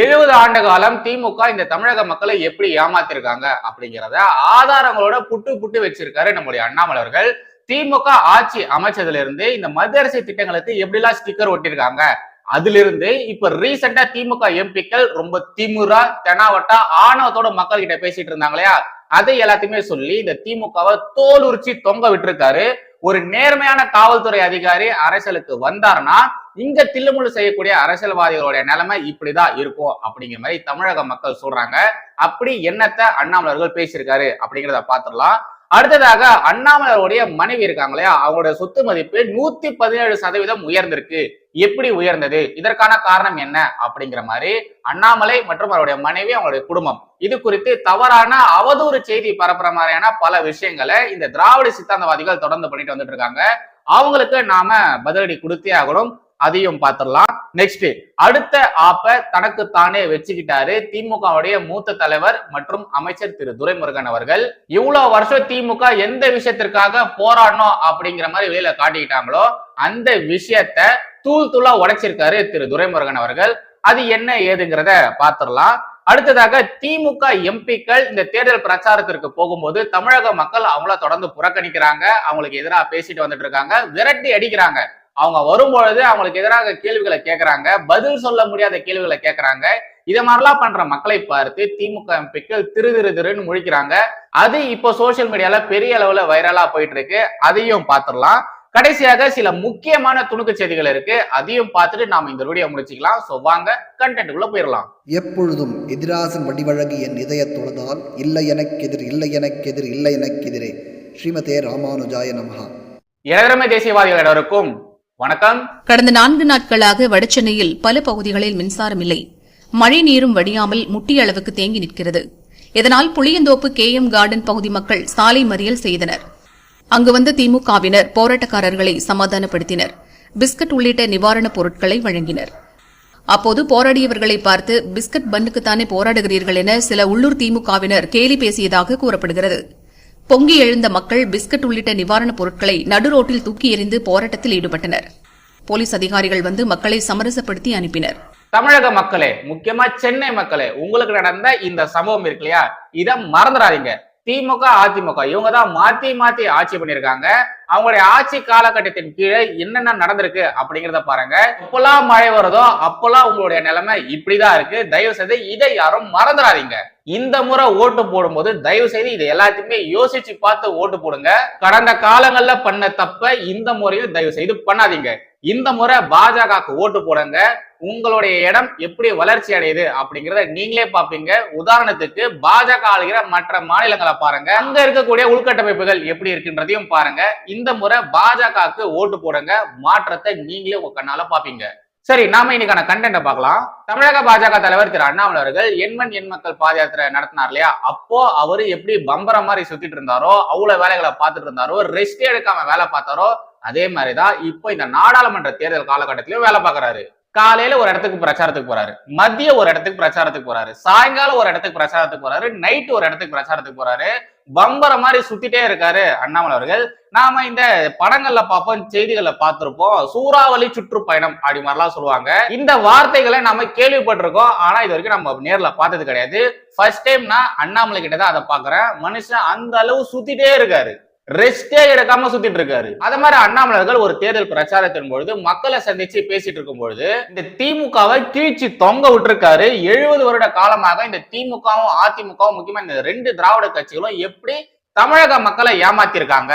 எழுபது ஆண்டு காலம் திமுக இந்த தமிழக மக்களை எப்படி ஏமாத்திருக்காங்க அப்படிங்கிறத ஆதாரங்களோட புட்டு புட்டு வச்சிருக்காரு நம்முடைய அண்ணாமலை அவர்கள். திமுக ஆட்சி அமைச்சதுல இருந்து இந்த மத்திய திட்டங்களுக்கு எப்படிலாம் ஸ்டிக்கர் ஒட்டியிருக்காங்க அதுல இருந்து இப்ப ரீசெண்டா திமுக எம்பிக்கள் ரொம்ப திமுறா தெனாவட்டா ஆணவத்தோட மக்கள் கிட்ட பேசிட்டு இருந்தாங்க இல்லையா? அதை எல்லாத்தையுமே சொல்லி இந்த திமுகவை தோல் தொங்க விட்டுருக்காரு. ஒரு நேர்மையான காவல்துறை அதிகாரி அரசியலுக்கு வந்தாருன்னா இங்க தில்லுமுள்ளு செய்யக்கூடிய அரசியல்வாதிகளுடைய நிலைமை இப்படிதான் இருக்கும் அப்படிங்கிற மாதிரி தமிழக மக்கள் சொல்றாங்க. அப்படி என்னத்தை அண்ணாமலர்கள் பேசியிருக்காரு அப்படிங்கிறத பாத்துடலாம் அடுத்ததாக அண்ணாமலருடைய மனைவி இருக்காங்க இல்லையா? அவங்களுடைய சொத்து மதிப்பு நூத்தி பதினேழு சதவீதம் உயர்ந்திருக்கு. எப்படி உயர்ந்தது? இதற்கான காரணம் என்ன? அப்படிங்கிற மாதிரி அண்ணாமலை மற்றும் அவருடைய மனைவி அவங்களுடைய குடும்பம். இது குறித்து தவறான அவதூறு செய்தி பரப்புற மாதிரியான பல விஷயங்களை இந்த திராவிட சித்தாந்தவாதிகள் தொடர்ந்து பண்ணிட்டு வந்துட்டு இருக்காங்க. அவங்களுக்கு நாம பதிலடி கொடுத்தே ஆகணும். அதையும் பார்த்துடலாம். நெக்ஸ்ட் அடுத்த ஆப்ப தனக்குத்தானே வச்சுக்கிட்டாரு திமுகவுடைய மூத்த தலைவர் மற்றும் அமைச்சர் திரு துரைமுருகன் அவர்கள். இவ்வளவு வருஷம் திமுக எந்த விஷயத்திற்காக போராடணும் அப்படிங்கிற மாதிரி வெளியில காட்டிக்கிட்டாங்களோ அந்த விஷயத்த தூள் தூளா உடைச்சிருக்காரு திரு துரைமுருகன் அவர்கள். அது என்ன ஏதுங்கிறத பார்த்துடலாம். அடுத்ததாக திமுக எம்பிக்கள் இந்த தேர்தல் பிரச்சாரத்திற்கு போகும்போது தமிழக மக்கள் அவங்கள தொடர்ந்து புறக்கணிக்கிறாங்க. அவங்களுக்கு எதிராக பேசிட்டு வந்துட்டு இருக்காங்க. விரட்டி அடிக்கிறாங்க. அவங்க வரும்பொழுது அவங்களுக்கு எதிராக கேள்விகளை கேட்கறாங்க பதில் சொல்ல முடியாத கேள்விகளை கேட்கறாங்க இத மாதிரிலாம் பண்ற மக்களை பார்த்து திமுக எம்பிக்கள் திரு திரு திருன்னு முழிக்கிறாங்க. அது இப்போ சோசியல் மீடியால பெரிய அளவுல வைரலா போயிட்டு இருக்கு அதையும் பார்த்துடலாம். கடைசியாக சில முக்கியமான துணுக்கு செய்திகள் இருக்கு. அதையும் பார்த்துட்டு நாம இந்த வீடியோ முடிச்சுக்கலாம். சோ வாங்க கண்டென்ட்டுக்குள்ள போயிடலாம். எப்பொழுதும் எதிராசன் வடிவழகு என் இதயத் தொழுதால் இல்லை எனக்கெதிர் இல்லை எனக்கெதிர் இல்லை எனக்கெதிரே ஸ்ரீமதே ராமானுஜாய நமஹா. இளதரமை தேசியவாதிகள் அனைவருக்கும் வணக்கம். கடந்த நான்கு நாட்களாக வடசென்னையில் பல பகுதிகளில் மின்சாரம் இல்லை. மழை நீரும் வடியாமல் முட்டிய அளவுக்கு தேங்கி நிற்கிறது. இதனால் புளியந்தோப்பு கே எம் கார்டன் பகுதி மக்கள் சாலை மறியல் செய்தனர். அங்கு வந்த திமுகவினர் போராட்டக்காரர்களை சமாதானப்படுத்தினர். பிஸ்கட் உள்ளிட்ட நிவாரணப் பொருட்களை வழங்கினர். அப்போது போராடியவர்களை பார்த்து பிஸ்கட் பன்னுக்குத்தானே போராடுகிறீர்கள் என சில உள்ளூர் திமுகவினர் கேலி பேசியதாக கூறப்படுகிறது. பொங்கி எழுந்த மக்கள் பிஸ்கட் உள்ளிட்ட நிவாரணப் பொருட்களை நடுரோட்டில் தூக்கி எறிந்து போராட்டத்தில் ஈடுபட்டனர். போலீஸ் அதிகாரிகள் வந்து மக்களை சமரசப்படுத்தி அனுப்பினர். தமிழக மக்களே முக்கியமா சென்னை மக்களே உங்களுக்கு நடந்த இந்த சம்பவம் இருக்கு இல்லையா? இதை மறந்துடாதீங்க. திமுக அதிமுக இவங்க தான் மாத்தி மாத்தி ஆட்சி பண்ணிருக்காங்க அவங்களுடைய ஆட்சி காலகட்டத்தின் கீழே என்னென்ன நடந்திருக்கு அப்படிங்கறத பாருங்க. எப்பெல்லாம் மழை வருதோ அப்பெல்லாம் உங்களுடைய நிலைமை இப்படிதான் இருக்கு. தயவு செய்து இதை யாரும் மறந்துடாதீங்க. இந்த முறை ஓட்டு போடும்போது தயவு செய்து இதை எல்லாத்தையுமே யோசிச்சு பார்த்து ஓட்டு போடுங்க. கடந்த காலங்கள்ல பண்ண தப்ப இந்த முறையும் தயவு செய்து பண்ணாதீங்க. இந்த முறை பாஜகவுக்கு ஓட்டு போடுங்க. உங்களுடைய இடம் எப்படி வளர்ச்சி அடையுது அப்படிங்கறத நீங்களே பாப்பீங்க உதாரணத்துக்கு பாஜக ஆளுகிற மற்ற மாநிலங்களை பாருங்க. அங்க இருக்கக்கூடிய உள்கட்டமைப்புகள் எப்படி இருக்குன்றதையும் பாருங்க. இந்த முறை பாஜகவுக்கு ஓட்டு போடுங்க. மாற்றத்தை நீங்களே உங்க கண்ணால பாப்பீங்க சரி நாம இன்னைக்கான கண்டென்ட்டை பார்க்கலாம். தமிழக பாஜக தலைவர் திரு அண்ணாமலை அவர்கள் எண்மண் எண் மக்கள் பாத யாத்திரை நடத்தினார் இல்லையா? அப்போ அவர் எப்படி பம்பர மாதிரி சுத்திட்டு இருந்தாரோ அவ்வளவு வேலைகளை பார்த்துட்டு இருந்தாரோ ரெஸ்டே எடுக்காம வேலை பார்த்தாரோ அதே மாதிரிதான் இப்போ இந்த நாடாளுமன்ற தேர்தல் காலகட்டத்திலயும் வேலை பார்க்கறாரு. காலையில ஒரு இடத்துக்கு பிரச்சாரத்துக்கு போறாரு. மதிய ஒரு இடத்துக்கு பிரச்சாரத்துக்கு போறாரு. சாயங்காலம் ஒரு இடத்துக்கு பிரச்சாரத்துக்கு போறாரு. நைட் ஒரு இடத்துக்கு பிரச்சாரத்துக்கு போறாரு. பம்பர மாதிரி சுத்திட்டே இருக்காரு அண்ணாமலை அவர்கள். நாம இந்த படங்கள்ல பார்ப்போம் செய்திகளை பார்த்திருப்போம். சூறாவளி சுற்றுப்பயணம் அப்படி மாதிரிலாம் சொல்லுவாங்க. இந்த வார்த்தைகளை நம்ம கேள்விப்பட்டிருக்கோம். ஆனா இது வரைக்கும் நம்ம நேர்ல பார்த்தது கிடையாது. ஃபர்ஸ்ட் டைம் நான் அண்ணாமலை கிட்ட தான் அதை பாக்குறேன் மனுஷன் அந்த அளவு சுத்திட்டே இருக்காரு. ரெஸ்டே எடுக்காம சுத்திட்டு இருக்காரு அத மாதிரி அண்ணாமலர்கள் ஒரு தேர்தல் பிரச்சாரத்தின் பொழுது மக்களை சந்திச்சு பேசிட்டு இருக்கும் பொழுது இந்த திமுகவை கீழ்ச்சி தொங்க விட்டுருக்காரு. எழுபது வருட காலமாக இந்த திமுகவும் அதிமுகவும் முக்கியமா இந்த ரெண்டு திராவிட கட்சிகளும் எப்படி தமிழக மக்களை ஏமாத்திருக்காங்க.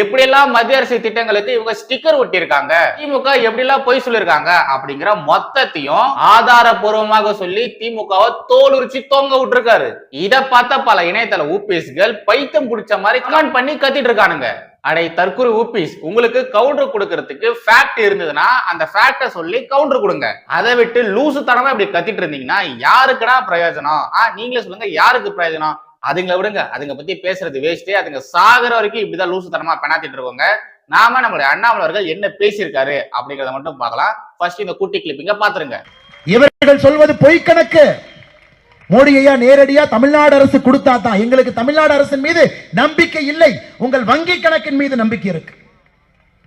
எப்படியெல்லாம் மத்திய அரசு திட்டங்களுக்கு இவங்க ஸ்டிக்கர் ஒட்டியிருக்காங்க திமுக எப்படிலாம் பொய் சொல்லியிருக்காங்க அப்படிங்கிற மொத்தத்தையும் ஆதாரபூர்வமாக சொல்லி திமுகவை தோலுரிச்சு தொங்க விட்டுருக்காரு. இதை பார்த்த பல இணையதள ஊபிஎஸ்கள் பைத்தம் பிடிச்ச மாதிரி கமெண்ட் பண்ணி கத்திட்டு இருக்கானுங்க. அடை தற்கொலை ஊபிஸ் உங்களுக்கு கவுண்டர் கொடுக்கறதுக்கு ஃபேக்ட் இருந்ததுன்னா அந்த ஃபேக்டை சொல்லி கவுண்டர் கொடுங்க. அதை விட்டு லூசு தனமா இப்படி கத்திட்டு இருந்தீங்கன்னா யாருக்குடா பிரயோஜனம்? ஆ நீங்களே சொல்லுங்க யாருக்கு பிரயோஜனம்? அதுங்களை விடுங்க. அதுங்க பத்தி பேசுறது வேஸ்ட்டு அதுங்க சாகிற வரைக்கும் இப்படிதான் லூசு தனமா பெணாத்திட்டு இருக்கோங்க நாம நம்மளுடைய அண்ணாமலர்கள் என்ன பேசியிருக்காரு அப்படிங்கறத மட்டும் பார்க்கலாம். ஃபர்ஸ்ட் இந்த குட்டி கிளிப்பிங்க பாத்துருங்க. இவர்கள் சொல்வது பொய் கணக்கு. மோடி ஐயா நேரடியா தமிழ்நாடு அரசு கொடுத்தா தான் எங்களுக்கு தமிழ்நாடு அரசின் மீது நம்பிக்கை இல்லை. உங்கள் வங்கி கணக்கின் மீது நம்பிக்கை இருக்கு.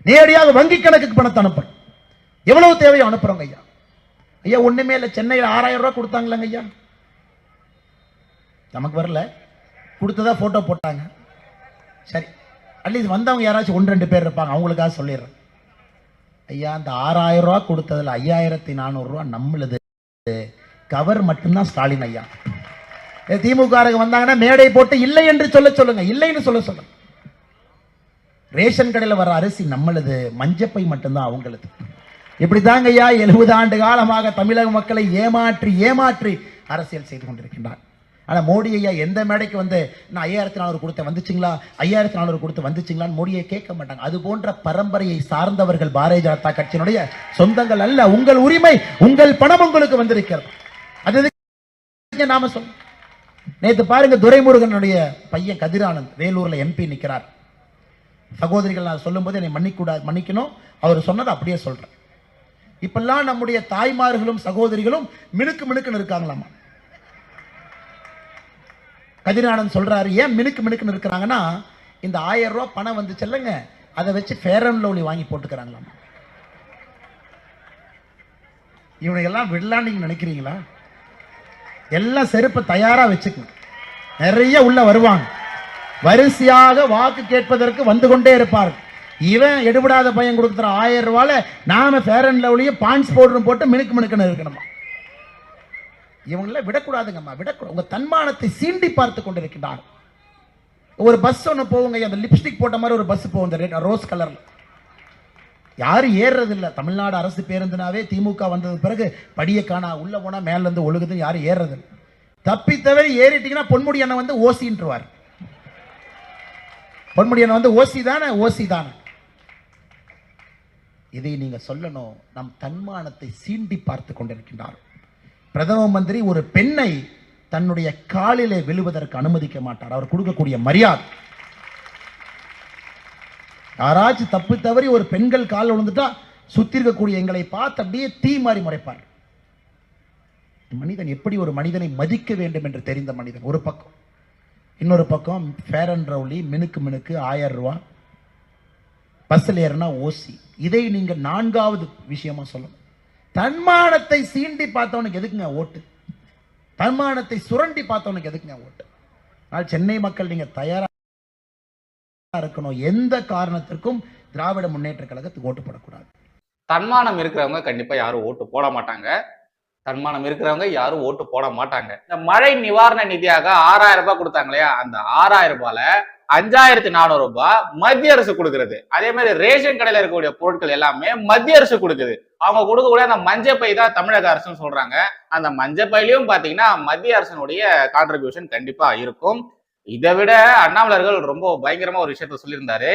நேரடியாக வங்கி கணக்குக்கு பணத்தை அனுப்பணும். எவ்வளவு தேவையோ அனுப்புறோங்க ஐயா. ஐயா ஒண்ணுமே இல்லை. சென்னையில் ஆறாயிரம் ரூபாய் கொடுத்தாங்களாங்க ஐயா. நமக்கு வரல. கொடுத்ததா ஃபோட்டோ போட்டாங்க. சரி. அட்லீஸ்ட் வந்தவங்க யாராச்சும் ஒன்று ரெண்டு பேர் இருப்பாங்க. அவங்களுக்காக சொல்லிடுறேன். ஐயா அந்த ஆறாயிரம் ரூபா கொடுத்ததில் ஐயாயிரத்தி நானூறுரூவா நம்மளுது. கவர் மட்டும்தான் ஸ்டாலின் ஐயா. திமுக வந்தாங்கன்னா மேடை போட்டு இல்லை என்று சொல்ல சொல்லுங்க. இல்லைன்னு சொல்ல சொல்லுங்க. ரேஷன் கடையில் வர அரிசி நம்மளுது. மஞ்சப்பை மட்டும்தான் அவங்களது. இப்படி தாங்க ஐயா எழுபது ஆண்டு காலமாக தமிழக மக்களை ஏமாற்றி ஏமாற்றி அரசியல் செய்து கொண்டிருக்கின்றார். ஆனால் மோடி ஐயா எந்த மேடைக்கு வந்து நான் ஐயாயிரத்தி நானூறு கொடுத்த வந்துச்சுங்களா? ஐயாயிரத்தி நானூறு கொடுத்து வந்துச்சுங்களான்னு மோடியை கேட்க மாட்டாங்க. அது போன்ற பரம்பரையை சார்ந்தவர்கள் பாரதிய ஜனதா கட்சியினுடைய சொந்தங்கள் அல்ல உங்கள் உரிமை உங்கள் பணம் உங்களுக்கு வந்திருக்கிறது. அது நாம சொல்? நேற்று பாருங்க துரைமுருகனுடைய பையன் கதிரானந்த் வேலூர்ல எம்பி நிற்கிறார் சகோதரிகள் நான் சொல்லும் போது என்னை மன்னிக்கூடாது மன்னிக்கணும். அவர் சொன்னதை அப்படியே சொல்றேன். இப்பெல்லாம் நம்முடைய தாய்மார்களும் சகோதரிகளும் மினுக்கு மினுக்குன்னு இருக்காங்களாமா? கதிரானந்த் சொல்கிறாரு ஏன் மினுக்கு மினுக்குன்னு இருக்கிறாங்கன்னா இந்த ஆயிரம் ரூபா பணம் வந்து செல்லுங்க அதை வச்சு ஃபேர் அண்ட் லவ்லி வாங்கி போட்டுக்கிறாங்களாமா. இவனையெல்லாம் விடலான்னு நீங்கள் நினைக்கிறீங்களா? எல்லாம் செருப்பை தயாராக வச்சுக்கணும். நிறைய உள்ள வருவாங்க. வரிசையாக வாக்கு கேட்பதற்கு வந்து கொண்டே இருப்பார். இவன் எடுபடாத பையன் கொடுக்குற ஆயிரம் ரூபால நாம ஃபேர் அண்ட் லவ்லியும் பாயிண்ட்ஸ் பவுடரும் போட்டு மினுக்கு மினுக்குன்னு இருக்கணுமா? இவங்கள விடக்கூடாதுங்கம்மா விடக்கூடாது. உங்க தன்மானத்தை சீண்டி பார்த்து கொண்டிருக்கிறார் ஒரு பஸ் ஒன்று போகுங்க அந்த லிப்ஸ்டிக் போட்ட மாதிரி ஒரு பஸ் போகும் இந்த ரோஸ் கலரில் யாரும் ஏறுறதில்ல. தமிழ்நாடு அரசு பேருந்துனாவே திமுக வந்தது பிறகு படியை காணா உள்ளே போனால் மேலேருந்து ஒழுகுதுன்னு யாரும் ஏறுறது தப்பி தவிர ஏறிட்டீங்கன்னா பொன்முடி அண்ணன் வந்து ஓசின்றுவார். பொன்முடி அண்ணன் வந்து ஓசி தானே ஓசி தானே. இதை நீங்கள் சொல்லணும். நம் தன்மானத்தை சீண்டி பார்த்து கொண்டிருக்கின்றார் பிரதம மந்திரி ஒரு பெண்ணை தன்னுடைய காலிலே விழுவதற்கு அனுமதிக்க மாட்டார். அவர் கொடுக்கக்கூடிய மரியாதை. யாராச்சும் தப்பு தவறி ஒரு பெண்கள் காலில் விழுந்துட்டா சுத்தி இருக்கக்கூடிய எங்களை பார்த்து அப்படியே தீ மாறி முறைப்பார். மனிதன் எப்படி ஒரு மனிதனை மதிக்க வேண்டும் என்று தெரிந்த மனிதன்? ஒரு பக்கம். இன்னொரு பக்கம் ஃபேர் அண்ட் ரவுலி மினுக்கு மினுக்கு ஆயிரம் ரூபா. பஸ்ஸில் ஏறினா ஓசி. இதை நீங்கள் நான்காவது விஷயமா சொல்லணும். தன்மானத்தை சீண்டி பார்த்தவனுக்கு எதுக்குங்க ஓட்டு? தன்மானத்தை சுரண்டி பார்த்தவனுக்கு எதுக்குங்க ஓட்டு? ஆனால் சென்னை மக்கள் நீங்க தயாரா இருக்கணும். எந்த காரணத்திற்கும் திராவிட முன்னேற்ற கழகத்துக்கு ஓட்டு போடக்கூடாது. தன்மானம் இருக்கிறவங்க கண்டிப்பா யாரும் ஓட்டு போட மாட்டாங்க. தன்மானம் இருக்கிறவங்க யாரும் ஓட்டு போட மாட்டாங்க. இந்த மழை நிவாரண நிதியாக ஆறாயிரம் ரூபாய் கொடுத்தாங்க இல்லையா? அந்த ஆறாயிரம் ரூபாயில அஞ்சாயிரத்தி நானூறு ரூபாய் மத்திய அரசு கொடுக்குறது. அதே மாதிரி ரேஷன் கடையில இருக்கக்கூடிய பொருட்கள் எல்லாமே மத்திய அரசு கொடுக்குது. அவங்க கொடுக்கக்கூடிய அந்த மஞ்சள் பை தான் தமிழக அரசுன்னு சொல்றாங்க. அந்த மஞ்சள் பையிலையும் பாத்தீங்கன்னா மத்திய அரசனுடைய கான்ட்ரிபியூஷன் கண்டிப்பா இருக்கும். இதை விட அண்ணாமலர்கள் ரொம்ப பயங்கரமா ஒரு விஷயத்த சொல்லியிருந்தாரு.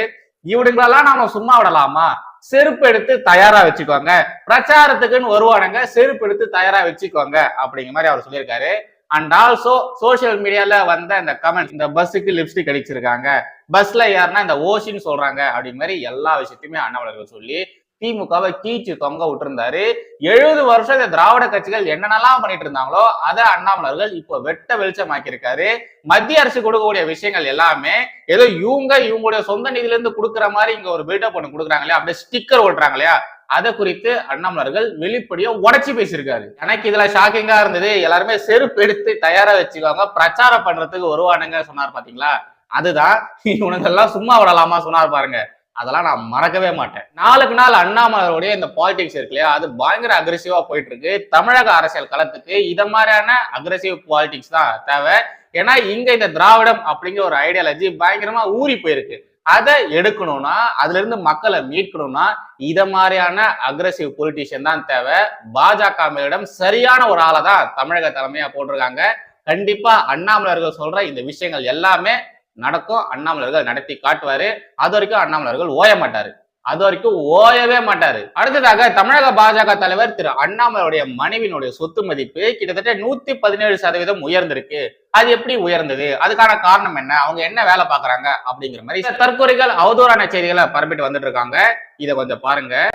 இவனுங்களெல்லாம் நாம சும்மா விடலாமா? செருப்பு எடுத்து தயாரா வச்சுக்கோங்க. பிரச்சாரத்துக்குன்னு வருவானுங்க செருப்பு எடுத்து தயாரா வச்சுக்கோங்க அப்படிங்கிற மாதிரி அவர் சொல்லியிருக்காரு. அண்ட் ஆல்சோ சோசியல் மீடியால வந்த இந்த கமெண்ட் இந்த பஸ்ஸுக்கு லிப்ஸ்டிக் அடிச்சிருக்காங்க. பஸ்ல யாருன்னா இந்த ஓஷின்னு சொல்றாங்க அப்படிங்கிற மாதிரி எல்லா விஷயத்தையுமே அண்ணாமலர்கள் சொல்லி திமுகவை கீச்சு தொங்க விட்டுருந்தாரு. எழுபது வருஷம் இந்த திராவிட கட்சிகள் என்னென்னலாம் பண்ணிட்டு இருந்தாங்களோ அதை அண்ணாமலர்கள் இப்போ வெட்ட வெளிச்சமாக்கியிருக்காரு. மத்திய அரசு கொடுக்கக்கூடிய விஷயங்கள் எல்லாமே ஏதோ இவங்க இவங்களுடைய சொந்த நிதியில இருந்து கொடுக்குற மாதிரி இங்க ஒரு பில்டப் பண்ணி கொடுக்குறாங்க இல்லையா? அப்படியே ஸ்டிக்கர் ஓட்டுறாங்க இல்லையா? அதை குறித்து அண்ணாமலர்கள் வெளிப்படையா உடச்சி பேசியிருக்காரு. எனக்கு இதுல ஷாக்கிங்கா இருந்தது. எல்லாருமே செருப்பு எடுத்து தயாரா வச்சுக்கோங்க பிரச்சாரம் பண்றதுக்கு வருவானுங்க சொன்னார் பாத்தீங்களா? அதுதான். இவனுங்கெல்லாம் சும்மா விடலாமா சொன்னார் பாருங்க. அதெல்லாம் நான் மறக்கவே மாட்டேன். நாளுக்கு நாள் அண்ணாமலருடைய இந்த பாலிடிக்ஸ் இருக்கு இல்லையா அது பயங்கர அக்ரெசிவா போயிட்டு இருக்கு தமிழக அரசியல் களத்துக்கு இத மாதிரியான அக்ரெசிவ் பாலிடிக்ஸ் தான் தேவை. ஏன்னா இங்க இந்த திராவிடம் அப்படிங்கிற ஒரு ஐடியாலஜி பயங்கரமா ஊறி போயிருக்கு. அதை எடுக்கணும்னா அதுல இருந்து மக்களை மீட்கணும்னா இத மாதிரியான அக்ரெசிவ் பொலிட்டிஷியன் தான் தேவை. பாஜக மேலிடம் சரியான ஒரு ஆளை தான் தமிழக தலைமையா போட்டிருக்காங்க. கண்டிப்பா அண்ணாமலர்கள் சொல்ற இந்த விஷயங்கள் எல்லாமே நடக்கும் அண்ணாமலர்கள் நடத்தி காட்டுவாரு. அது வரைக்கும் அண்ணாமலர்கள் ஓய மாட்டாரு. அது வரைக்கும் ஓயவே மாட்டாரு. அடுத்ததாக தமிழக பாஜக தலைவர் திரு அண்ணாமலையுடைய மனைவியினுடைய சொத்து மதிப்பு கிட்டத்தட்ட நூத்தி பதினேழு சதவீதம் உயர்ந்திருக்கு. அது எப்படி உயர்ந்தது? அதுக்கான காரணம் என்ன? அவங்க என்ன வேலை பாக்குறாங்க அப்படிங்கிற மாதிரி தற்கொலைகள் அவதூறான செய்திகளை பரப்பிட்டு வந்துட்டு இருக்காங்க. இதை கொஞ்சம் பாருங்க.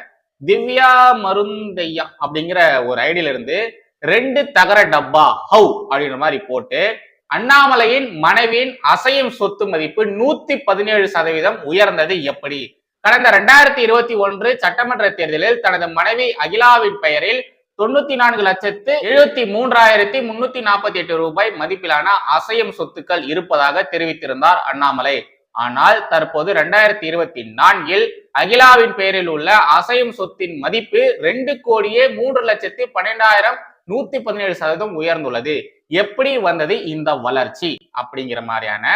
திவ்யா மருந்தையா அப்படிங்கிற ஒரு ஐடியில இருந்து ரெண்டு தகர டப்பா ஹவு அப்படிங்கிற மாதிரி போட்டு அண்ணாமலையின் மனைவியின் அசையும் சொத்து மதிப்பு நூத்தி பதினேழு சதவீதம் உயர்ந்தது எப்படி? கடந்த ரெண்டாயிரத்தி இருபத்தி ஒன்று சட்டமன்ற தேர்தலில் தனது மனைவி அகிலாவின் பெயரில் தொண்ணூத்தி நான்கு லட்சத்து எழுபத்தி மூன்றாயிரத்தி முன்னூத்தி நாற்பத்தி எட்டு ரூபாய் மதிப்பிலான அசையும் சொத்துக்கள் இருப்பதாக தெரிவித்திருந்தார் அண்ணாமலை. ஆனால் தற்போது ரெண்டாயிரத்தி இருபத்தி நான்கில் அகிலாவின் பெயரில் உள்ள அசையும் சொத்தின் மதிப்பு ரெண்டு கோடியே மூன்று லட்சத்தி பன்னெண்டாயிரம் நூத்தி பதினேழு சதவீதம் உயர்ந்துள்ளது. எப்படி வந்தது? இந்த வளர்ச்சி அப்படிங்கிற மாதிரியான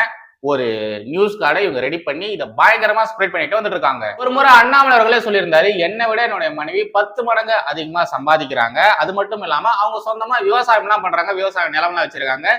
ஒரு நியூஸ் கார்டை இவங்க ரெடி பண்ணி இதை பயங்கரமா ஸ்ப்ரெட் பண்ணிட்டு வந்துட்டு இருக்காங்க. ஒரு முறை அண்ணாமலை அவர்களே சொல்லியிருந்தாரு என்னை விட என்னுடைய மனைவி பத்து மடங்கு அதிகமா சம்பாதிக்கிறாங்க. அது மட்டும் இல்லாம அவங்க சொந்தமா விவசாயம் எல்லாம் பண்றாங்க. விவசாய நிலம்லாம் வச்சிருக்காங்க.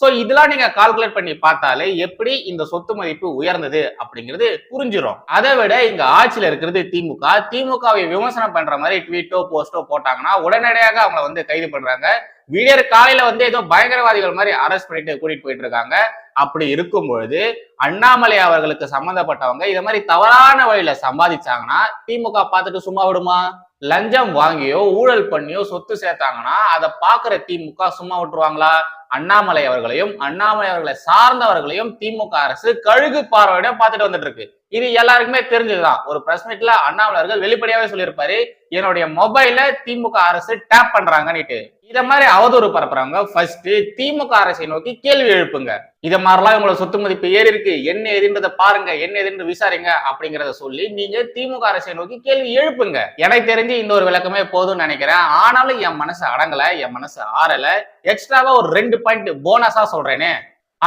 சோ இதெல்லாம் நீங்க கால்குலேட் பண்ணி பார்த்தாலே எப்படி இந்த சொத்து மதிப்பு உயர்ந்தது அப்படிங்கிறது புரிஞ்சிடும் அதை விட இங்க ஆட்சியில இருக்கிறது திமுக. திமுகவை விமர்சனம் பண்ற மாதிரி ட்வீட்டோ போஸ்டோ போட்டாங்கன்னா உடனடியாக அவங்கள வந்து கைது பண்றாங்க. விடியற் காலையில வந்து ஏதோ பயங்கரவாதிகள் மாதிரி அரெஸ்ட் பண்ணிட்டு கூட்டிட்டு போயிட்டு இருக்காங்க. அப்படி இருக்கும் பொழுது அண்ணாமலை அவர்களுக்கு சம்பந்தப்பட்டவங்க இத மாதிரி தவறான வழியில சம்பாதிச்சாங்கன்னா திமுக பார்த்துட்டு சும்மா விடுமா? லஞ்சம் வாங்கியோ ஊழல் பண்ணியோ சொத்து சேர்த்தாங்கன்னா அதை பாக்குற திமுக சும்மா விட்டுருவாங்களா? அண்ணாமலை அவர்களையும் அண்ணாமலை அவர்களை சார்ந்தவர்களையும் திமுக அரசு கழுகு பார்வையோட பார்த்துட்டு வந்துட்டு இருக்கு. இது எல்லாருக்குமே தெரிஞ்சதுதான். ஒரு பிரஸ் மீட்ல அண்ணாமலை அவர்கள் வெளிப்படையாவே சொல்லியிருப்பாரு என்னுடைய மொபைல திமுக அரசு டேப் பண்றாங்கன்னுட்டு. இத மாதிரி அவதூறு பரப்புறவங்க ஃபர்ஸ்ட் திமுக அரசை நோக்கி கேள்வி எழுப்புங்க. இதை மாதிரிலாம் உங்களோட சொத்து மதிப்பு ஏறி இருக்கு. என்ன எதுன்றதை பாருங்க. என்ன எதுன்னு விசாரிங்க அப்படிங்கிறத சொல்லி நீங்க திமுக அரசை நோக்கி கேள்வி எழுப்புங்க. எனக்கு தெரிஞ்சு இன்னொரு விளக்கமே போதும்னு நினைக்கிறேன். ஆனாலும் என் மனசு அடங்கல என் மனசு ஆறல. எக்ஸ்ட்ராவா ஒரு ரெண்டு பாயிண்ட் போனஸா சொல்றேனே.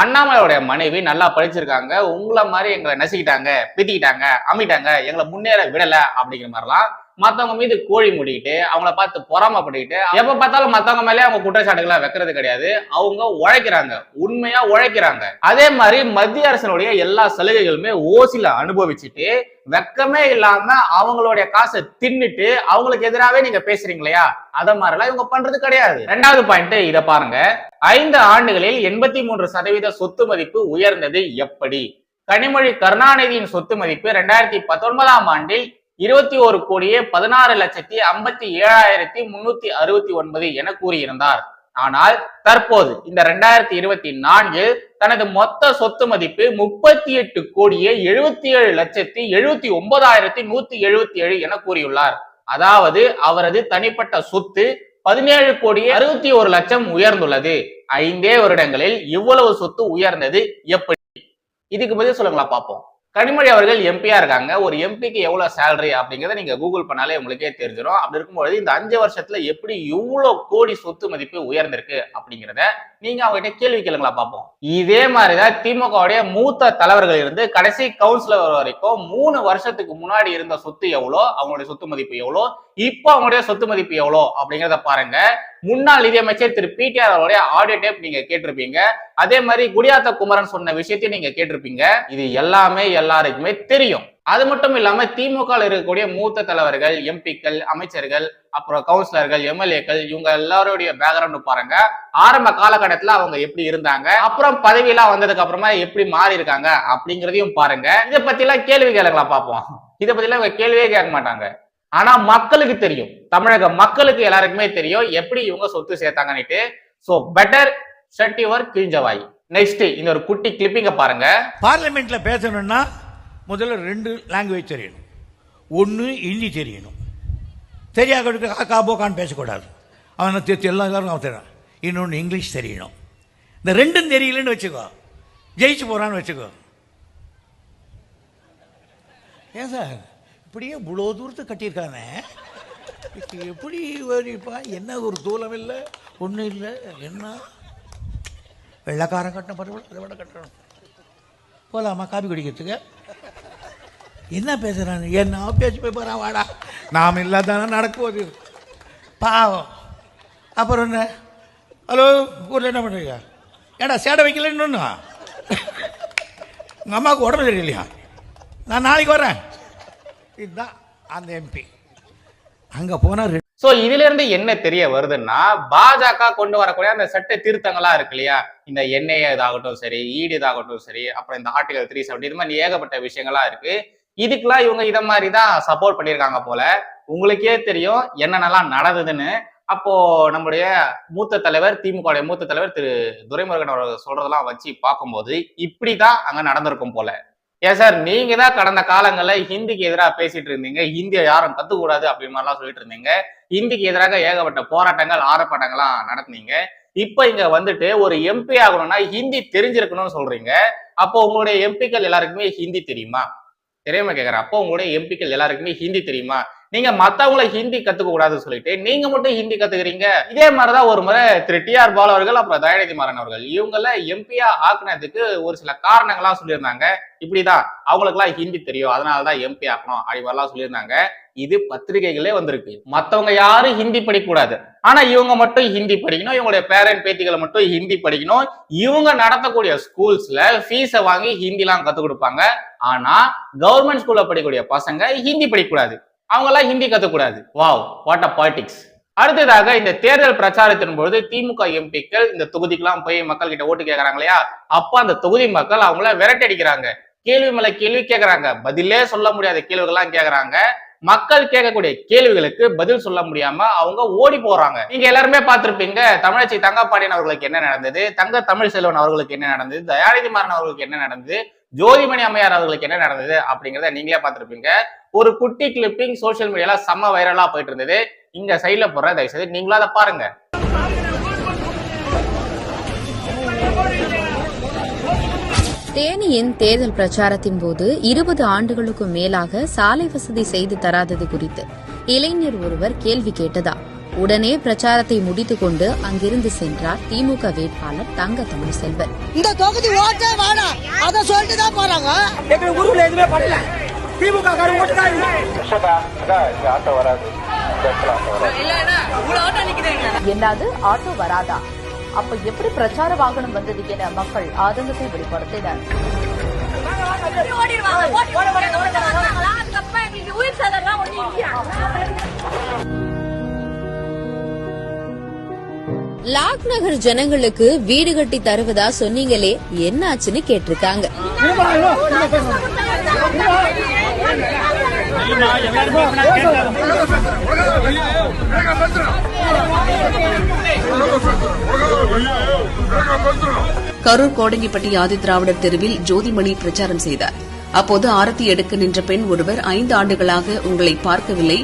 அண்ணாமலையோடைய மனைவி நல்லா படிச்சிருக்காங்க. உங்களை மாதிரி எங்களை நசுக்கிட்டாங்க பிதிக்கிட்டாங்க அமிட்டாங்க. எங்களை முன்னேற விடல அப்படிங்கிற மாதிரிலாம் மத்தவங்க மீது கோழி மூடிக்கிட்டு அவங்கள பார்த்து பொறாமப்பட்டுக்கிட்டு எப்ப பார்த்தாலும் மத்தவங்க மேலே அவங்க குற்றச்சாட்டுகளை வைக்கிறது கிடையாது. அவங்க உழைக்கிறாங்க. உண்மையா உழைக்கிறாங்க. அதே மாதிரி மத்திய அரசினுடைய எல்லா சலுகைகளுமே ஓசில அனுபவிச்சுட்டு வெக்கமே இல்லாம அவங்களுடைய காசை தின்னுட்டு அவங்களுக்கு எதிராகவே நீங்க பேசுறீங்க இல்லையா அத மாதிரிலாம் இவங்க பண்றது கிடையாது. ரெண்டாவது பாயிண்ட் இத பாருங்க. ஐந்து ஆண்டுகளில் எண்பத்தி மூன்று சதவீத சொத்து மதிப்பு உயர்ந்தது எப்படி? கனிமொழி கருணாநிதியின் சொத்து மதிப்பு ரெண்டாயிரத்தி பத்தொன்பதாம் ஆண்டில் இருபத்தி ஒரு கோடியே பதினாறு லட்சத்தி ஐம்பத்தி ஏழாயிரத்தி முன்னூத்தி அறுபத்தி ஒன்பது என கூறியிருந்தார். ஆனால் தற்போது இந்த ரெண்டாயிரத்தி இருபத்தி நான்கில் தனது மொத்த சொத்து மதிப்பு முப்பத்தி எட்டு கோடியே எழுபத்தி ஏழு லட்சத்தி எழுபத்தி ஒன்பதாயிரத்தி நூத்தி எழுபத்தி ஏழு என கூறியுள்ளார். அதாவது அவரது தனிப்பட்ட சொத்து பதினேழு கோடியே அறுபத்தி ஒரு லட்சம் உயர்ந்துள்ளது. ஐந்தே வருடங்களில் இவ்வளவு சொத்து உயர்ந்தது எப்படி? இதுக்கு பதில் சொல்லுங்களா பார்ப்போம். கனிமொழி அவர்கள் எம்பியா இருக்காங்க. ஒரு எம்பிக்கு எவ்வளவு சேலரி அப்படிங்கறத நீங்க கூகுள் பண்ணாலே உங்களுக்கே தெரிஞ்சிடும் அப்படி இருக்கும்பொழுது இந்த அஞ்சு வருஷத்துல எப்படி இவ்வளவு கோடி சொத்து மதிப்பு உயர்ந்திருக்கு அப்படிங்கிறத நீங்க அவங்ககிட்ட கேள்வி கேளுங்களா பார்ப்போம் இதே மாதிரிதான் திமுகவுடைய மூத்த தலைவர்கள் இருந்து கடைசி கவுன்சிலர் வரைக்கும் மூணு வருஷத்துக்கு முன்னாடி இருந்த சொத்து எவ்வளோ அவங்களுடைய சொத்து மதிப்பு எவ்வளோ இப்போ அவங்களுடைய சொத்து மதிப்பு எவ்வளோ அப்படிங்கிறத பாருங்க. முன்னாள் நிதியமைச்சர் திரு பிடிஆர் அவருடைய ஆடியோ டேப் நீங்க கேட்டிருப்பீங்க. அதே மாதிரி குடியாத்த குமரன் சொன்ன விஷயத்தையும் நீங்க கேட்டிருப்பீங்க. இது எல்லாமே எல்லாருக்குமே தெரியும். அது மட்டும் இல்லாம திமுக இருக்கக்கூடிய மூத்த தலைவர்கள் எம்பிக்கள் அமைச்சர்கள் அப்புறம் கவுன்சிலர்கள் எம்எல்ஏக்கள் இவங்க எல்லாருடைய பேக்ரவுண்ட் பாருங்க. ஆரம்ப காலகட்டத்துல அவங்க எப்படி இருந்தாங்க அப்புறம் பதவியெல்லாம் வந்ததுக்கு அப்புறமா எப்படி மாறி இருக்காங்க அப்படிங்கிறதையும் பாருங்க. இதை பத்தி எல்லாம் கேள்வி கேளுங்களா பார்ப்போம் இதை பத்தி எல்லாம் இவங்க கேள்வியே கேட்க மாட்டாங்க. ஆனா மக்களுக்கு தெரியும். தமிழக மக்களுக்கு எல்லாருக்குமே தெரியும் எப்படி இவங்க சொத்து சேர்த்தாங்கன்னுட்டு. சோ பெட்டர் ஷட் யுவர் கிழிஞ்சவாய் நெக்ஸ்ட் இந்த ஒரு குட்டி கிளிப்பிங்க பாருங்க. பார்லிமெண்ட்ல பேசணும்னா முதல்ல ரெண்டு லாங்குவேஜ் தெரியணும். ஒன்று ஹிந்தி தெரியணும். தெரியாத காக்கா போக்கான்னு பேசக்கூடாது. அவனை தெரிஞ்சு எல்லா எல்லாரும் அவன் தெரியும் இன்னொன்று இங்கிலீஷ் தெரியணும். இந்த ரெண்டும் தெரியலன்னு வச்சுக்கோ. ஜெயிச்சு போகிறான்னு வச்சுக்கோ. ஏன் சார்? இப்படியே இவ்வளோ தூரத்து கட்டியிருக்கானே? எப்படி வரிப்பா? என்ன ஒரு தூரம் இல்லை? ஒன்றும் இல்லை. என்ன? வெள்ளக்காரன் கட்டின பரவாயில்ல அதை விட கட்டணும். போகலாமா காபி குடிக்கிறதுக்கு? என்ன பேசுகிறான் என்ன பேச்சு போய் போகிறான் வாடா. நாம் இல்லாதானே நடக்குவது? பாவம். அப்புறம் என்ன? ஹலோ ஊரில் என்ன பண்ணுறீங்க ஏடா சேடை வைக்கலன்னு உங்கள் அம்மாவுக்கு உடம்பு சரியில்லையா? நான் நாளைக்கு வரேன். இதுதான் அந்த எம்பி அங்கே போனால் சோ இதுல இருந்து என்ன தெரிய வருதுன்னா பாஜக கொண்டு வரக்கூடிய அந்த சட்ட திருத்தங்களா இருக்கு இல்லையா? இந்த என்ஐஏ இதாகட்டும் சரி ஈடு இதாகட்டும் சரி அப்புறம் இந்த ஆர்டிகல் த்ரீ செவன்டி இது மாதிரி ஏகப்பட்ட விஷயங்களா இருக்கு. இதுக்கெல்லாம் இவங்க இதை மாதிரி தான் சப்போர்ட் பண்ணியிருக்காங்க போல. உங்களுக்கே தெரியும் என்னென்னலாம் நடந்ததுன்னு. அப்போ நம்முடைய மூத்த தலைவர் திமுக மூத்த தலைவர் திரு. துரைமுருகன் அவர்கள் சொல்றதெல்லாம் வச்சு பார்க்கும்போது இப்படிதான் அங்க நடந்திருக்கும் போல. ஏன் சார் நீங்க தான் கடந்த காலங்களில் ஹிந்திக்கு எதிராக பேசிட்டு இருந்தீங்க. ஹிந்தியை யாரும் கத்துக்கூடாது அப்படி மாதிரிலாம் சொல்லிட்டு இருந்தீங்க. ஹிந்திக்கு எதிராக ஏகப்பட்ட போராட்டங்கள் ஆர்ப்பாட்டங்கள்லாம் நடத்துனீங்க இப்ப இங்க வந்துட்டு ஒரு எம்பி ஆகணும்னா ஹிந்தி தெரிஞ்சிருக்கணும்னு சொல்றீங்க. அப்போ உங்களுடைய எம்பிக்கள் எல்லாருக்குமே ஹிந்தி தெரியுமா? தெரியாம கேக்குறேன். அப்போ உங்களுடைய எம்பிக்கள் எல்லாருக்குமே ஹிந்தி தெரியுமா? நீங்க மத்தவங்கள ஹிந்தி கத்துக்க கூடாதுன்னு சொல்லிட்டு நீங்க மட்டும் ஹிந்தி கத்துக்கிறீங்க. இதே மாதிரிதான் ஒரு முறை திரு டி ஆர் பால் அவர்கள் அப்புறம் தயாநிதி மாறன் அவர்கள் இவங்கள எம்பியா ஆக்குனதுக்கு ஒரு சில காரணங்கள்லாம் சொல்லியிருந்தாங்க. இப்படிதான் அவங்களுக்கு எல்லாம் ஹிந்தி தெரியும். அதனாலதான் எம்பி ஆக்கணும் அப்படி மாதிரிலாம் சொல்லியிருந்தாங்க. இது பத்திரிகைகளே வந்திருக்கு. மத்தவங்க யாரும் ஹிந்தி படிக்கக்கூடாது. ஆனா இவங்க மட்டும் ஹிந்தி படிக்கணும். இவங்களுடைய பேரண்ட் பேத்திகளை மட்டும் ஹிந்தி படிக்கணும். இவங்க நடத்தக்கூடிய ஸ்கூல்ஸ்ல ஃபீஸை வாங்கி ஹிந்திலாம் கத்துக் கொடுப்பாங்க. ஆனா கவர்மெண்ட் ஸ்கூல்ல படிக்கக்கூடிய பசங்க ஹிந்தி படிக்கக்கூடாது. அவங்கெல்லாம் ஹிந்தி கத்துக்கூடாது. வாவ் வாட் அ பாலிடிக்ஸ் அடுத்ததாக இந்த தேர்தல் பிரச்சாரத்தின் பொழுது திமுக எம்பிக்கள் இந்த தொகுதிக்கெல்லாம் போய் மக்கள் கிட்ட ஓட்டு கேட்கறாங்க இல்லையா? அப்ப அந்த தொகுதி மக்கள் அவங்கள விரட்டி அடிக்கிறாங்க கேள்வி மேல கேள்வி கேட்கறாங்க பதிலே சொல்ல முடியாத கேள்விகள்லாம் கேட்கறாங்க மக்கள் கேட்கக்கூடிய கேள்விகளுக்கு பதில் சொல்ல முடியாம அவங்க ஓடி போறாங்க. நீங்க எல்லாருமே பார்த்திருப்பீங்க தமிழச்சி தங்கப்பாண்டியன் அவர்களுக்கு என்ன நடந்தது? தங்க தமிழ் செல்வன் அவர்களுக்கு என்ன நடந்தது? தயாநிதி மாறன் அவர்களுக்கு என்ன நடந்தது? ஜோதிமணி அம்மையார் அவர்களுக்கு என்ன நடந்தது? அப்படிங்கிறத நீங்களே பார்த்திருப்பீங்க. ஒரு குட்டி கிளிப்பிங் சோஷியல் மீடியால செம்ம வைரலா போயிட்டு இருந்தது இங்க சைட்ல போடுற தயவு செய்து நீங்களும் அதை பாருங்க. தேனியின் தேர்தல் பிரச்சாரத்தின் போது இருபது ஆண்டுகளுக்கும் மேலாக சாலை வசதி செய்து தராதது குறித்து இளைஞர் ஒருவர் கேள்வி கேட்டதா? உடனே பிரச்சாரத்தை முடித்துக்கொண்டு அங்கிருந்து சென்றார் திமுக வேட்பாளர் தங்க தமிழ்செல்வன் இந்த தொகுதி ஓட்டே வேணாம். அதை சொல்லிட்டு தான் போறாங்க. எங்க ஊருக்குள்ள எதுவுமே பண்ணல. திமுக காரங்க ஓட்டு தான் என்னது? ஆட்டோ வராதா? அப்ப எப்படி பிரச்சார வாகனம் வந்தது என மக்கள் ஆதங்கத்தை வெளிப்படுத்தினர். லாக் நகர் ஜனங்களுக்கு வீடு கட்டி தருவதா சொன்னீங்களே என்ன ஆச்சுன்னு கேட்டிருக்காங்க கரூர் கோடங்கிப்பட்டி ஆதிதிராவிடர் தெருவில் ஜோதிமணி பிரச்சாரம் செய்தார். அப்போது ஆரத்தி எடுக்க நின்ற பெண் ஒருவர் ஐந்து ஆண்டுகளாக உங்களை பார்க்கவில்லை.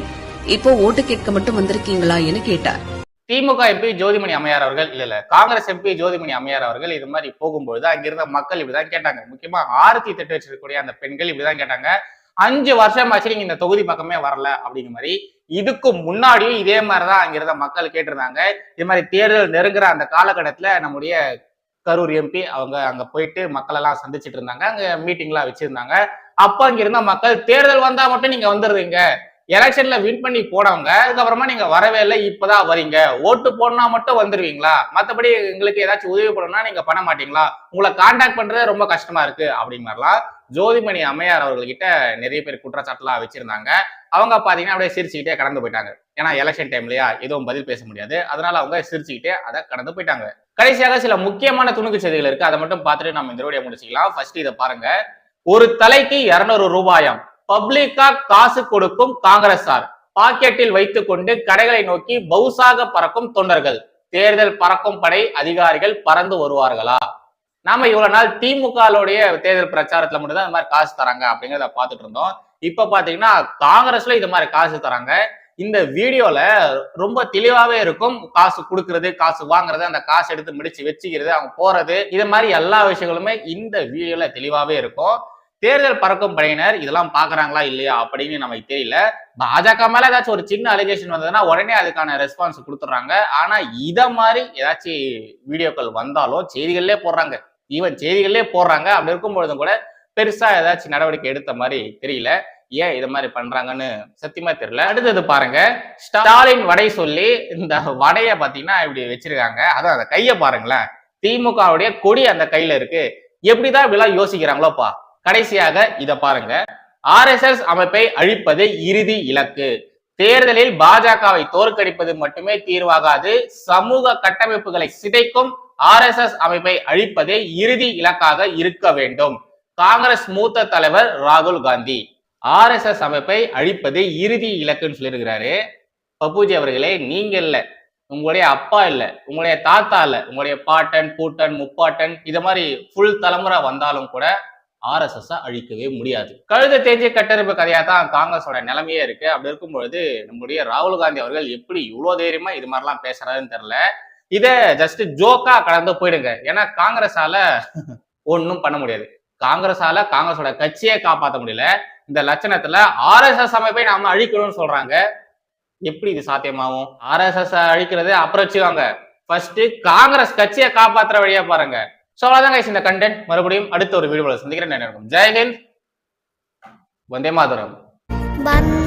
இப்போ ஓட்டு கேட்க மட்டும் வந்திருக்கீங்களா என கேட்டார். திமுக எம்பி ஜோதிமணி அம்மையார் அவர்கள் இல்ல இல்ல காங்கிரஸ் எம்பி ஜோதிமணி அம்மையார் அவர்கள் இது மாதிரி போகும்பொழுது அங்கிருந்த மக்கள் இப்படிதான் கேட்டாங்க. முக்கியமா ஆரத்தி திட்ட வச்சிருக்கக்கூடிய அந்த பெண்கள் இப்படிதான் கேட்டாங்க. அஞ்சு வருஷம் ஆச்சு நீங்க இந்த தொகுதி பக்கமே வரல அப்படிங்கிற மாதிரி இதுக்கு முன்னாடியும் இதே மாதிரிதான் அங்கிருந்த மக்கள் கேட்டிருந்தாங்க. இது மாதிரி தேர்தல் நெருங்குற அந்த காலகட்டத்துல நம்முடைய கரூர் எம்பி அவங்க அங்க போயிட்டு மக்கள் எல்லாம் சந்திச்சிட்டு இருந்தாங்க. அங்க மீட்டிங்லாம் வச்சிருந்தாங்க. அப்ப அங்க இருந்த மக்கள் தேர்தல் வந்தா மட்டும் நீங்க வந்துடுறீங்க. எலெக்ஷன்ல வின் பண்ணி போனவங்க அதுக்கப்புறமா நீங்க வரவே இல்லை இப்பதான் வரீங்க. ஓட்டு போடனா மட்டும் வந்துருவீங்களா? மத்தபடி எங்களுக்கு ஏதாச்சும் உதவி பண்ணணும்னா நீங்க பண்ண மாட்டீங்களா? உங்களை காண்டாக்ட் பண்றதே ரொம்ப கஷ்டமா இருக்கு அப்படிங்கிறலாம் ஜோதிமணி அம்மையார் அவர்கள்கிட்ட நிறைய பேர் குற்றச்சாட்டுலாம் வச்சிருந்தாங்க. அவங்க பாத்தீங்கன்னா அப்படியே சிரிச்சுக்கிட்டே கடந்து போயிட்டாங்க. ஏன்னா எலெக்ஷன் டைம்லயா எதுவும் பதில் பேச முடியாது. அதனால அவங்க சிரிச்சுக்கிட்டே அதை கடந்து போயிட்டாங்க. கடைசியாக சில முக்கியமான துணுக்கு செய்திகள் இருக்கு. அதை மட்டும் பார்த்துட்டு நம்ம இந்த முடிச்சுக்கலாம். ஃபர்ஸ்ட் இதை பாருங்க. ஒரு தலைக்கு இருநூறு ரூபாயாம். பப்ளிக்கா காசு கொடுக்கும் காங்கிரசார் பாக்கெட்டில் வைத்துக்கொண்டு கடைகளை நோக்கி பவுசாக பறக்கும் தொண்டர்கள். தேர்தல் பறக்கும் படை அதிகாரிகள் பறந்து வருவார்களா? நாம இவ்வளவு நாள் திமுகவுடைய தேர்தல் பிரச்சாரத்துல மட்டும் தான் இந்த மாதிரி காசு தராங்க அப்படிங்கிறத பாத்துட்டு இருந்தோம். இப்ப பாத்தீங்கன்னா காங்கிரஸ்ல இது மாதிரி காசு தராங்க. இந்த வீடியோல ரொம்ப தெளிவாவே இருக்கும். காசு கொடுக்கறது காசு வாங்குறது அந்த காசு எடுத்து முடிச்சு வச்சுக்கிறது அவங்க போறது இது மாதிரி எல்லா விஷயங்களுமே இந்த வீடியோல தெளிவாவே இருக்கும். தேர்தல் பறக்கும் படையினர் இதெல்லாம் பாக்குறாங்களா இல்லையா அப்படின்னு நமக்கு தெரியல. பாஜக மேல ஏதாச்சும் ஒரு சின்ன அலிகேஷன் வந்ததுன்னா உடனே அதுக்கான ரெஸ்பான்ஸ் கொடுத்துட்றாங்க. ஆனா இத மாதிரி ஏதாச்சும் வீடியோக்கள் வந்தாலோ செய்திகள்லயே போடுறாங்க. ஈவன் செய்திகள்லயே போடுறாங்க. அப்படி இருக்கும் பொழுதும் கூட பெருசா ஏதாச்சும் நடவடிக்கை எடுத்த மாதிரி தெரியல. ஏன் இது மாதிரி பண்றாங்கன்னு சத்தியமா தெரியல. அடுத்தது பாருங்க. ஸ்டாலின் வடை சொல்லி இந்த வடைய பாத்தீங்கன்னா இப்படி வச்சிருக்காங்க. அதான் அந்த கைய பாருங்களேன். திமுகவுடைய கொடி அந்த கையில இருக்கு. எப்படிதான் இப்படிலாம் யோசிக்கிறாங்களோப்பா? கடைசியாக இதை பாருங்க. ஆர்எஸ்எஸ் அமைப்பை அழிப்பது இறுதி இலக்கு. தேர்தலில் பாஜகவை தோற்கடிப்பது மட்டுமே தீர்வாகாது. சமூக கட்டமைப்புகளை சிதைக்கும் ஆர்எஸ்எஸ் அமைப்பை அழிப்பதே இறுதி இலக்காக இருக்க வேண்டும். காங்கிரஸ் மூத்த தலைவர் ராகுல் காந்தி. ஆர்எஸ்எஸ் அமைப்பை அழிப்பது இறுதி இலக்குன்னு சொல்லியிருக்கிறாரு. பப்புஜி அவர்களே நீங்க இல்ல. உங்களுடைய அப்பா இல்ல. உங்களுடைய தாத்தா இல்ல. உங்களுடைய பாட்டன் பூட்டன் முப்பாட்டன் இது மாதிரி ஃபுல் தலைமுறை வந்தாலும் கூட ஆர்எஸ்எஸ் அழிக்கவே முடியாது. கழுத தேஞ்சு கட்டெருப்பு கதையா தான் காங்கிரஸோட நிலைமையே இருக்கு. அப்படி இருக்கும்பொழுது நம்முடைய ராகுல் காந்தி அவர்கள் எப்படி இவ்வளவு தைரியமா இது மாதிரிலாம் பேசுறாருன்னு தெரியல. இதை ஜஸ்ட் ஜோக்கா கடந்து போயிடுங்க. ஏன்னா காங்கிரஸால ஒன்றும் பண்ண முடியாது. காங்கிரஸால காங்கிரஸோட கட்சியை காப்பாற்ற முடியல. இந்த லட்சணத்துல ஆர்எஸ்எஸ் அமைப்பை நாம அழிக்கணும்னு சொல்றாங்க. எப்படி இது சாத்தியமாகும்? ஆர்எஸ்எஸ் அழிக்கிறது அப்புறம் வச்சுக்காங்க ஃபர்ஸ்ட் காங்கிரஸ் கட்சியை காப்பாத்துற வழியா பாருங்க. ஸோ அவ்வளோதான் கைஸ் இந்த கண்டென்ட் மறுபடியும் அடுத்த ஒரு வீடியோவில் சந்திக்கிறேன். நான் ஜெயஹிந்த் வந்தே மாதரம். வந்த